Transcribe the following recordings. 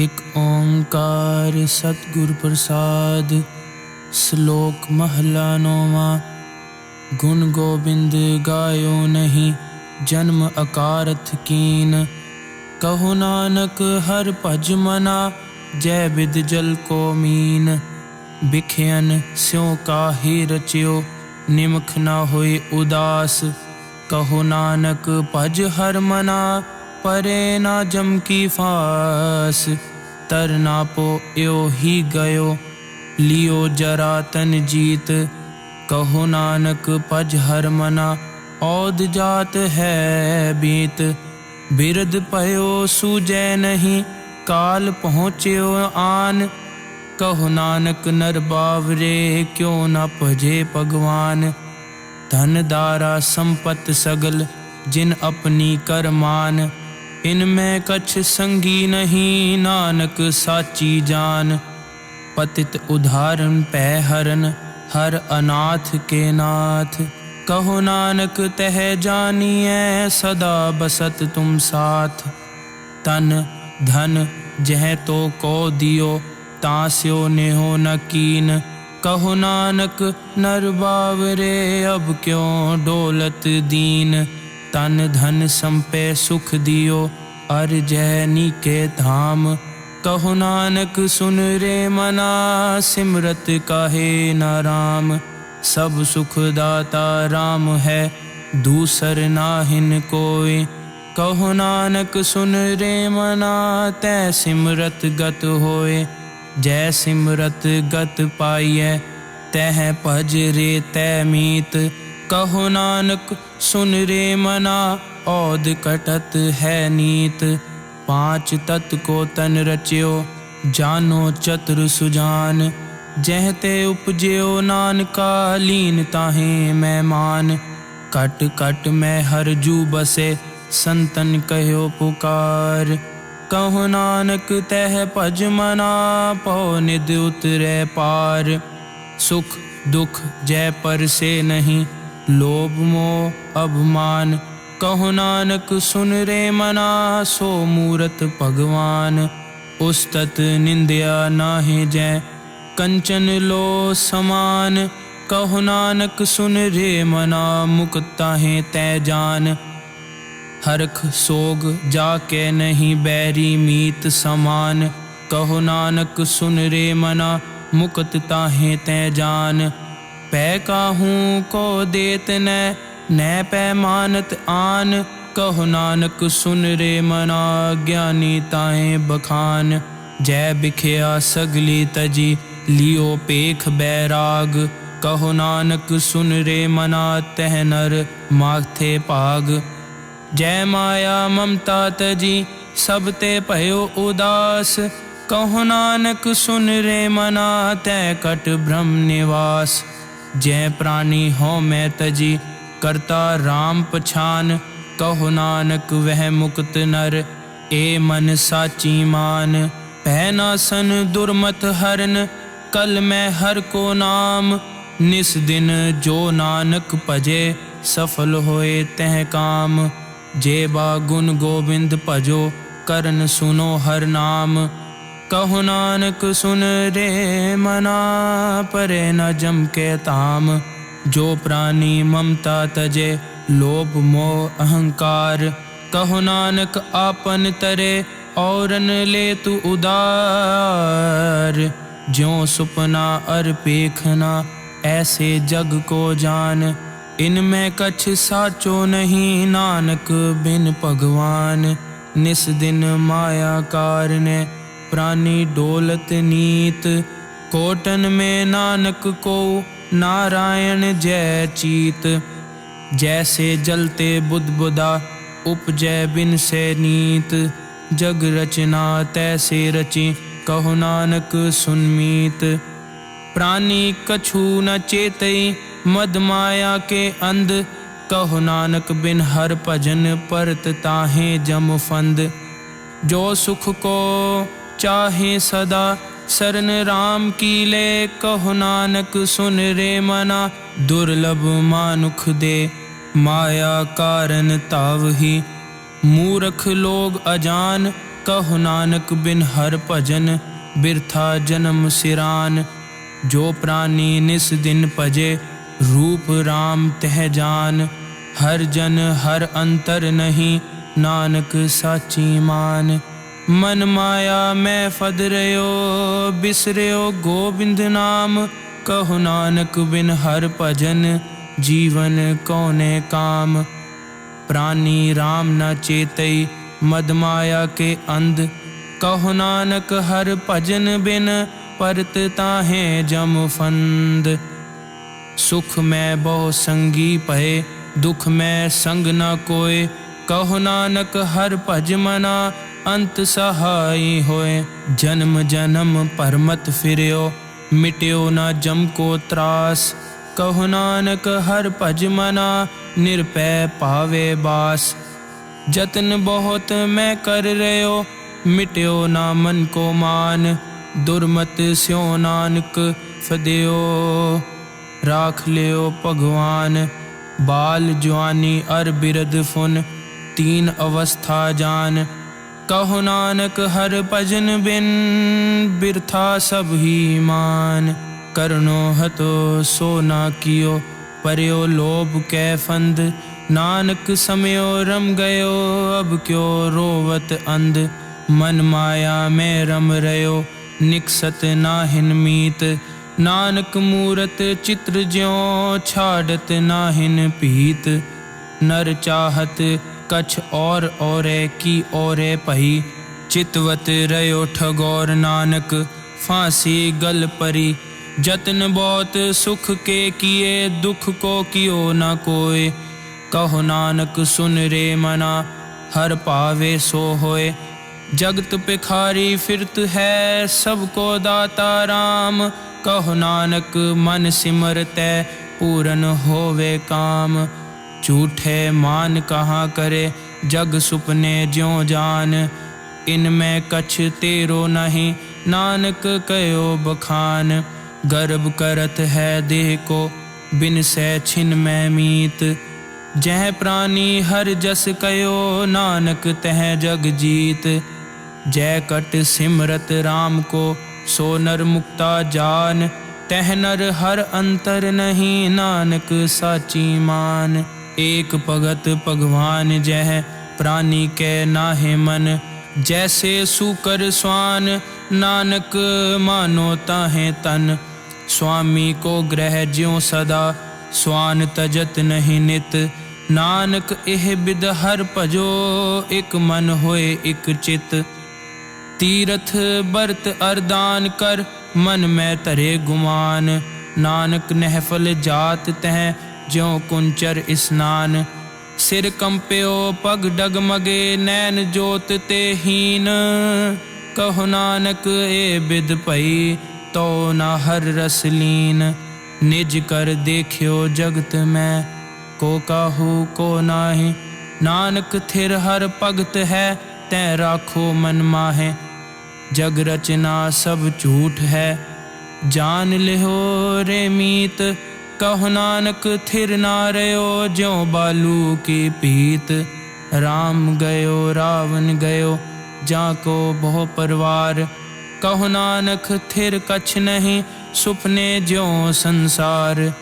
ਇਕ ਓੰਕਾਰ ਸਤਿਗੁਰ ਪ੍ਰਸਾਦ, ਸ਼ਲੋਕ ਮਹਲਾ ਨੋਵਾ, ਗੁਣ ਗੋਬਿੰਦ ਗਾਇਓ ਨਹੀਂ, ਜਨਮ ਅਕਾਰਥ ਕੀਨ। ਕਹੋ ਨਾਨਕ, ਹਰ ਭਜ ਮਨਾ, ਜੈ ਬਿਦ ਜਲ ਕੋ ਮੀਨ। ਬਿਖਿਆਨ ਸਿਉ ਕਾਹੀ ਰਚਿਓ, ਨਿਮਖ ਨਾ ਹੋਏ ਉਦਾਸ। ਕਹੋ ਨਾਨਕ, ਭਜ ਹਰ ਮਨਾ, ਪਰੇ ਨਾ ਜਮ ਕੀ ਫਾਸ। ਤਰ ਨਾ ਪੋ ਇਓ ਹੀ ਗਇਓ। ਲਿਓ ਜਰਾ ਤਨ ਜੀਤ, ਕਹੋ ਨਾਨਕ ਭਜ ਹਰ ਮਨਾ। ਔਦ ਜਾਤ ਹੈ ਬੀਤ ਬਿਰਦ ਭਇਓ ਸੂਜੈ ਨਹੀਂ। ਕਾਲ ਪਹੁੰਚਿਓ ਆਨ, ਕਹੋ ਨਾਨਕ ਨਰ ਬਾਵਰੇ ਕਿਉ ਨਾ ਭਜੇ ਭਗਵਾਨ। ਧਨ ਦਾਰਾ ਸੰਪਤ ਸਗਲ, ਜਿਨ ਆਪਣੀ ਕਰਮਾਨ। ਇਨ ਮੈਂ ਕਛ ਸੰਗੀ ਨਹੀਂ, ਨਾਨਕ ਸਾਚੀ ਜਾਨ। ਪਤਿਤ ਉਧਾਰਨ ਪੈ ਹਰਨ, ਹਰ ਅਨਾਥ ਕੇ ਨਾਥ। ਕਹੋ ਨਾਨਕ, ਤਹ ਜਾਨੀਐ, ਸਦਾ ਬਸਤ ਤੁਮ ਸਾਥ। ਤਨ, ਧਨ, ਜਹ ਤੋ ਕੋ ਦਿਓ, ਤਾਂ ਸਿਓ ਨੇਹੋ ਨਕੀਨ ਕਹੋ ਨਾਨਕ, ਨਰ ਬਾਵਰੇ, ਅਬ ਕਿਉ ਡੋਲਤ ਦੀਨ। ਤਨ, ਧਨ ਸੰਪੈ ਸੁਖ ਦਿਓ ਅਰ ਜੈ ਨੀਕੇ ਧਾਮ, ਕਹੋ ਨਾਨਕ ਸੁਨ ਰੇ ਮਨਾ, ਸਿਮਰਤ ਕਾਹੇ ਨਾ ਰਾਮ। ਸਭ ਸੁਖ ਦਾਤਾ ਰਾਮ ਹੈ, ਦੂਸਰ ਨਾਹਿਨ ਕੋਇ ਕਹੋ ਨਾਨਕ ਸੁਨ ਰੇ ਮਨਾ, ਤੈ ਸਿਮਰਤ ਗਤ ਹੋਏ। ਜੈ ਸਿਮਰਤ ਗਤ ਪਾਈਐ, ਤਹ ਭਜ ਰੇ ਤੈ ਮੀਤ। ਕਹੋ ਨਾਨਕ ਸੁਨ ਰੇ ਮਨਾ ਔਦ ਕਟਤ ਹੈ ਨੀਤ, ਪਾਂਚ ਤਤ ਕੋ ਤਨ ਰਚਿਓ, ਜਾਨੋ ਚਤੁਰ ਸੁਜਾਨ। ਜਹ ਤੇ ਉਪਜਿਓ ਨਾਨਕਾ, ਲੀਨ ਤਾਹੇ ਮਹਿਮਾਨ ਕਟ ਕਟ ਮੈਂ ਹਰ ਜੂ ਬਸੇ, ਸੰਤਨ ਕਹਿਓ ਪੁਕਾਰ। ਕਹੋ ਨਾਨਕ, ਤਹ ਭਜ ਮਨਾ, ਪਉ ਨਿਦ ਉਤਰੈ ਪਾਰ। ਸੁਖ ਦੁਖ ਜੈ ਪਰਸੇ ਨਹੀਂ, ਲੋਭ ਮੋਹ ਅਭਮਾਨ। ਕਹੋ ਨਾਨਕ, ਸੁਨ ਰੇ ਮਨਾ, ਸੋ ਮੂਰਤ ਭਗਵਾਨ। ਉਸਤਤ ਨਿੰਦਿਆ ਨਾਹਿ ਜੈ, ਕੰਚਨ ਲੋ ਸਮਾਨ। ਕਹੋ ਨਾਨਕ, ਸੁਨ ਰੇ ਮਨਾ, ਮੁਕਤਾ ਹੈ ਤੈ ਜਾਨ। ਹਰਖ ਸੋਗ ਜਾ ਕੇ ਨਹੀਂ ਬੈਰੀ ਮੀਤ ਸਮਾਨ। ਕਹੋ ਨਾਨਕ, ਸੁਨ ਰੇ ਮਨਾ, ਮੁਕਤ ਤਾਹੇ ਤੈ ਜਾਨ। ਪੈ ਕਾਹੂ ਕੋ ਦੇਤ ਨੈ ਨੈ ਪੈ ਆਨ, ਕਹੋ ਨਾਨਕ ਸੁਨ ਰੇ ਮਨਾ ਗਿਆਨੀ ਤਾਹੇ ਬਖਾਨ। ਜੈ ਬਿਖਿਆ ਸਗਲੀ ਤਜੀ, ਲਿਓ ਪੇਖ ਬੈਰਾਗ ਕਹੋ ਨਾਨਕ ਸੁਨ ਰੇ ਮਨਾ, ਤਹਿ ਨਰ ਮਾਥੇ ਭਾਗ। ਜੈ ਮਾਇਆ ਮਮਤਾ ਤਜੀ, ਸਭ ਤੇ ਭਇਓ ਉਦਾਸ। ਕਹੋ ਨਾਨਕ ਸੁਨ ਰੇ ਮਨਾ ਤੈ ਕਟ ਬ੍ਰਹਮ ਨਿਵਾਸ। ਜੈ ਪ੍ਰਾਨੀ ਹੋ ਮੈਂ ਤਜੀ ਕਰਤਾ RAM ਪਛਾਨ, ਕਹੁ ਨਾਨਕ ਵਹਿ ਮੁਕਤ ਨਰ, ਏ ਮਨ ਸਾਚੀ ਮਾਨ। ਪਹਿ ਨਾਸਨ ਦੁਰਮਤ ਹਰਨ, ਕਲ ਮੈਂ ਹਰ ਕੋ ਨਾਮ। ਨਿਸ ਦਿਨ ਜੋ ਨਾਨਕ ਭਜੇ, ਸਫਲ ਹੋਏ ਤਹ ਕਾਮ। ਜੇ ਬਾ ਗੁਣ ਗੋਬਿੰਦ ਭਜੋ, ਕਰਨ ਸੁਨੋ ਹਰ ਨਾਮ। ਕਹੋ ਨਾਨਕ ਸੁਨ ਰੇ ਮਨਾ, ਪਰੇ ਨ ਜਮ ਕੇ ਤਾਮ ਜੋ ਪ੍ਰਾਨੀ ਮਮਤਾ ਤਜੇ, ਲੋਭ ਮੋਹ ਅਹੰਕਾਰ। ਕਹੋ ਨਾਨਕ ਆਪਨ ਤਰੇ, ਔਰਨ ਲੈ ਤੂ ਉਦਾਰ। ਜਿਉ ਸੁਪਨਾ ਅਰ ਪੇਖਨਾ ਐਸੇ ਜਗ ਕੋ ਜਾਨ। ਇਨ ਮੈਂ ਕਛ ਸਾਚੋ ਨਹੀਂ ਨਾਨਕ, ਬਿਨ ਭਗਵਾਨ। ਨਿਸ ਦਿਨ ਮਾਇਆ ਕਾਰਨੇ, ਪ੍ਰਾਨੀ ਡੋਲਤ ਨੀਤ। ਕੋਟਨ ਮੈਂ ਨਾਨਕ ਕੋ ਨਾਰਾਇਣ ਜੈ ਚੀਤ, ਜੈਸੇ ਜਲਤੇ ਬੁੱਧ ਬੁਦਾ, ਉਪਜੈ ਬਿਨ ਸੇ ਨੀਤ। ਜਗ ਰਚਨਾ ਤੈਸੇ ਰਚੀ, ਕਹੋ ਨਾਨਕ ਸੁਨਮੀਤ ਪ੍ਰਾਨੀ ਕਛੂ ਨ ਚੇਤਈ, ਮਦ ਮਾਇਆ ਕੇ ਅੰਧ। ਕਹੋ ਨਾਨਕ ਬਿਨ ਹਰ ਭਜਨ ਪਰਤ ਤਾਹੇ ਜਮ ਫੰਦ। ਜੋ ਸੁਖ ਕੋ ਚਾਹੇ ਸਦਾ ਸਰਨ RAM ਕੀ ਲੈ ਕਹੁ ਨਾਨਕ ਸੁਨ ਰੇ ਮਨਾ। ਦੁਰਲਭ ਮਾਨੁਖ ਦੇ ਮਾਇਆ ਕਾਰਨ ਤਾਵਹੀ ਮੂਰਖ ਲੋਗ ਅਜਾਨ, ਕਹੁ ਨਾਨਕ ਬਿਨ ਹਰ ਭਜਨ। ਬਿਰਥਾ ਜਨਮ ਸਿਰਾਨ, ਜੋ ਪ੍ਰਾਨੀ ਨਿਸ ਦਿਨ ਭਜੇ। ਰੂਪ RAM ਤਹਿ ਜਾਨ, ਹਰ ਜਨ ਹਰ ਅੰਤਰ ਨਹੀਂ। ਨਾਨਕ ਸਾਚੀ ਮਾਨ। ਮਨ ਮਾਇਆ ਮੈਂ ਫਦ ਰਿਓ, ਬਿਸਰਿਓ ਗੋਬਿੰਦ ਨਾਮ। ਕਹੁ ਨਾਨਕ ਬਿਨ ਹਰ ਭਜਨ, ਜੀਵਨ ਕੌਨੇ ਕਾਮ। ਪ੍ਰਾਨੀ RAM ਨਾ ਚੇਤਈ, ਮਦ ਮਾਇਆ ਕੇ ਅੰਧ। ਕਹੁ ਨਾਨਕ ਹਰ ਭਜਨ ਬਿਨ, ਪਰਤ ਤਾਹੇ ਜਮ ਫੰਦ। ਸੁਖ ਮੈਂ ਬਹੁ ਸੰਗੀ ਭਏ, ਦੁਖ ਮੈਂ ਸੰਗ ਨਾ ਕੋਏ। ਕਹੁ ਨਾਨਕ ਹਰ ਭਜ ਮਨਾ ਅੰਤ ਸਹਾਈ ਹੋਏ। ਜਨਮ ਜਨਮ ਪਰਮਤ ਫਿਰਿਓ, ਮਿਟਿਓ ਨਾ ਜਮ ਕੋ ਤਰਾਸ। ਕਹੁ ਨਾਨਕ ਹਰ ਭਜ ਮਨਾ ਨਿਰਪੈ ਪਾਵੇ ਬਾਸ। ਜਤਨ ਬਹੁਤ ਮੈਂ ਕਰ ਰਿਓ, ਮਿਟਿਓ ਨਾ ਮਨ ਕੋ ਮਾਨ। ਦੁਰਮਤ ਸਿਓ ਨਾਨਕ ਫਦਿਓ, ਰਾਖ ਲਿਓ ਭਗਵਾਨ। ਬਾਲ ਜਵਾਨੀ ਅਰ ਬਿਰਦ ਫੁਨ, ਤੀਨ ਅਵਸਥਾ ਜਾਨ। ਕਹੋ ਨਾਨਕ ਹਰ ਭਜਨ ਬਿਨ ਬਿਰਥਾ ਸਭ ਹੀ ਮਾਨ। ਕਰਨੋ ਹਤੋ ਸੋ ਨਾ ਕੀਓ, ਪਰਿਓ ਲੋਭ ਕੈ ਫੰਦ। ਨਾਨਕ ਸਮਿਓ ਰਮ ਗਇਓ, ਅਬ ਕਿਉ ਰੋਵਤ ਅੰਧ। ਮਨ ਮਾਇਆ ਮੈਂ ਰਮ ਰਿਓ ਨਿਕਸਤ ਨਾਹਿਨ ਮੀਤ। ਨਾਨਕ ਮੂਰਤ ਚਿਤ੍ਰ ਜਿਉ, ਛਾੜਤ ਨਾਹਿਨ ਭੀਤ। ਨਰ ਚਾਹਤ ਕਛ ਔਰ ਔਰੇ ਕੀ ਔਰੇ ਭਈ ਚਿਤਵਤ ਰਿਓ ਠਗੌਰ ਨਾਨਕ ਫਾਂਸੀ ਗਲ ਪਰੀ ਜਤਨ ਬਹੁਤ ਸੁਖ ਕੇ ਕੀਏ ਦੁਖ ਕੋ ਕਿਓ ਨਾ ਕੋਏ ਕਹੋ ਨਾਨਕ ਸੁਨ ਰੇ ਮਨਾ ਹਰ ਭਾਵੇ ਸੋ ਹੋਏ ਜਗਤ ਪਿਖਾਰੀ ਫਿਰਤ ਹੈ ਸਭ ਕੋ ਦਾਤਾ RAM ਕਹੋ ਨਾਨਕ ਮਨ ਸਿਮਰਤੈ ਪੂਰਨ ਹੋਵੇ ਕਾਮ ਝੂਠੇ ਮਾਨ ਕਹਾ ਕਰੇ? ਜਗ ਸੁਪਨੇ ਜਿਉ ਜਾਨ। ਇਨ ਮੈਂ ਕਛ ਤੇਰੋ ਨਹੀਂ। ਨਾਨਕ ਕਯੋ ਬਖਾਨ। ਗਰਭ ਕਰਤ ਹੈ ਦੇਹ ਕੋ। ਬਿਨ ਸੈ ਛਿਨ ਮੈਂ ਮੀਤ। ਜਹ ਪ੍ਰਾਨੀ ਹਰ ਜਸ ਕਯੋ ਨਾਨਕ ਤਹ ਜਗ ਜੀਤ। ਜੈ ਕਟ ਸਿਮਰਤ RAM ਕੋ। ਸੋ ਨਰ ਮੁਕਤਾ ਜਾਨ। ਤਹ ਨਰ ਹਰ ਅੰਤਰ ਨਹੀਂ। ਨਾਨਕ ਸਾਚੀ ਮਾਨ। ਏਕ ਭਗਤ ਭਗਵਾਨ ਜਹ ਪ੍ਰਾਨੀ ਕੈ ਨਾਹਿ ਮਨ, ਜੈਸੇ ਸੂਕਰ ਸਵਾਨ, ਨਾਨਕ ਮਾਨੋ ਤਾਹੇ ਤਨ। ਸੁਆਮੀ ਕੋ ਗ੍ਰਹਿ ਜਿਉ ਸਦਾ, ਸਵਾਨ ਤਜਤ ਨਹੀਂ ਨਿਤ। ਨਾਨਕ ਇਹ ਬਿਦ ਹਰ ਭਜੋ, ਇਕ ਮਨ ਹੋਏ ਇਕ ਚਿਤ। ਤੀਰਥ ਬਰਤ ਅਰਦਾਨ ਕਰ, ਮਨ ਮੈਂ ਧਰੇ ਗੁਮਾਨ। ਨਾਨਕ ਨਹਿਫਲ ਜਾਤ ਤਹ ਜਿਉ ਕੁੰਚਰ ਇਸਨਾਨ, ਸਿਰ ਕੰਪਿਓ ਪਗ ਡਗਮਗੇ ਨੈਣ ਜੋਤ ਤੇ ਹੀਨ। ਕਹੋ ਨਾਨਕ, ਏ ਬਿਦ ਭਈ, ਤੋ ਨਾ ਹਰ ਰਸਲੀਨ ਨਿਜ ਕਰ ਦੇਖਿਓ ਜਗਤ ਮੈਂ, ਕੋ ਕਾਹੂ, ਕੋ ਨਾਹੀ। ਨਾਨਕ, ਥਿਰ ਹਰ ਭਗਤ ਹੈ, ਤੈ ਰਾਖੋ ਮਨ ਮਾਹੇ। ਜਗ ਰਚਨਾ ਸਭ ਝੂਠ ਹੈ, ਜਾਨ ਲਿਹੋ ਰੇ ਮੀਤ। ਕਹੁ ਨਾਨਕ, ਥਿਰ ਨਾ ਰਿਓ ਜਿਉ ਬਾਲੂ ਕੀ ਪੀਤ ਰਾਮ ਗਇਓ, ਰਾਵਣ ਗਇਓ, ਜਾਂ ਕੋ ਬਹੁ ਪਰਵਾਰ। ਕਹੁ ਨਾਨਕ, ਥਿਰ ਕਛ ਨਹੀਂ, ਸੁਪਨੇ ਜਿਉ ਸੰਸਾਰ।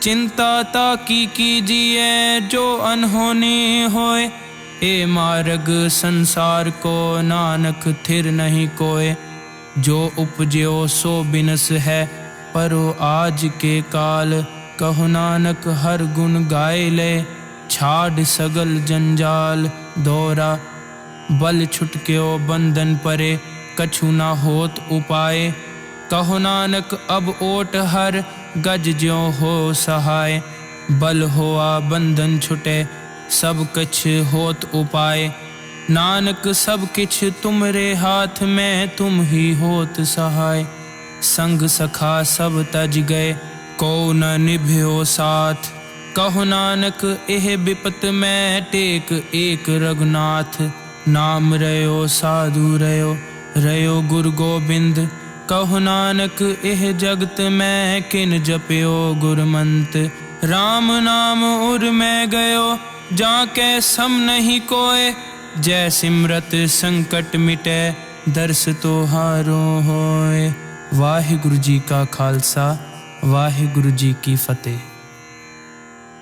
ਚਿੰਤਾ ਤਾ ਕੀ ਕੀਜੀਐ ਜੋ ਅਨਹੋਨੀ ਹੋਏ। ਏ ਮਾਰਗ ਸੰਸਾਰ ਕੋ ਨਾਨਕ, ਥਿਰ ਨਹੀਂ ਕੋਏ। ਜੋ ਉਪਜਿਓ ਸੋ ਬਿਨਸ ਹੈ, ਪਰੋ ਆਜ ਕੇ ਕਾਲ। ਕਹੋ ਨਾਨਕ ਹਰ ਗੁਣ ਗਾਏ ਲੈ ਛਾੜ ਸਗਲ ਜੰਜਾਲ ਦੋਰਾ ਬਲ ਛੁਟਕਿਓ ਬੰਧਨ ਪਰੇ ਕਛੂ ਨਾ ਹੋਤ ਉਪਾਏ ਕਹੋ ਨਾਨਕ ਅਬ ਓਟ ਹਰ ਗਜ ਜਿਉ ਹੋ ਸਹਾय ਬਲ ਹੋਆ ਬੰਧਨ ਛੁਟੇ ਸਭ ਕਛ ਹੋਤ ਉਪਾਏ ਨਾਨਕ ਸਭ ਕਿਛ ਤੁਮਰੇ ਹਾਥ ਮੈਂ ਤੁਮ ਹੀ ਹੋਤ ਸਹਾय ਸੰਗ ਸਖਾ ਸਭ ਤਜ ਗਏ ਕੋ ਨ ਨਿਭਿਓ ਸਾਥ। ਕਹੋ ਨਾਨਕ, ਇਹ ਬਿਪਤ ਮੈਂ ਟੇਕ ਏਕ ਰਗਨਾਥ ਨਾਮ ਰਿਓ ਸਾਧੂ ਰਿਓ ਰਿਓ ਗੁਰ ਗੋਬਿੰਦ। ਕਹੋ ਨਾਨਕ, ਇਹ ਜਗਤ ਮੈਂ ਕਿਨ ਜਪਿਓ ਗੁਰਮੰਤ। RAM ਨਾਮ ਉਰ ਮੈਂ ਗਇਓ, ਜਾਂ ਕੈ ਸਮ ਨਹੀਂ ਕੋਏ। ਜੈ ਸਿਮਰਤ ਸੰਕਟ ਮਿਟੈ, ਦਰਸ ਤੁਹਾਰੋ ਹੋਏ। ਵਾਹਿਗੁਰੂ ਜੀ ਕਾ ਖਾਲਸਾ। ਵਾਹਿਗੁਰੂ ਜੀ ਕੀ ਫਤਿਹ।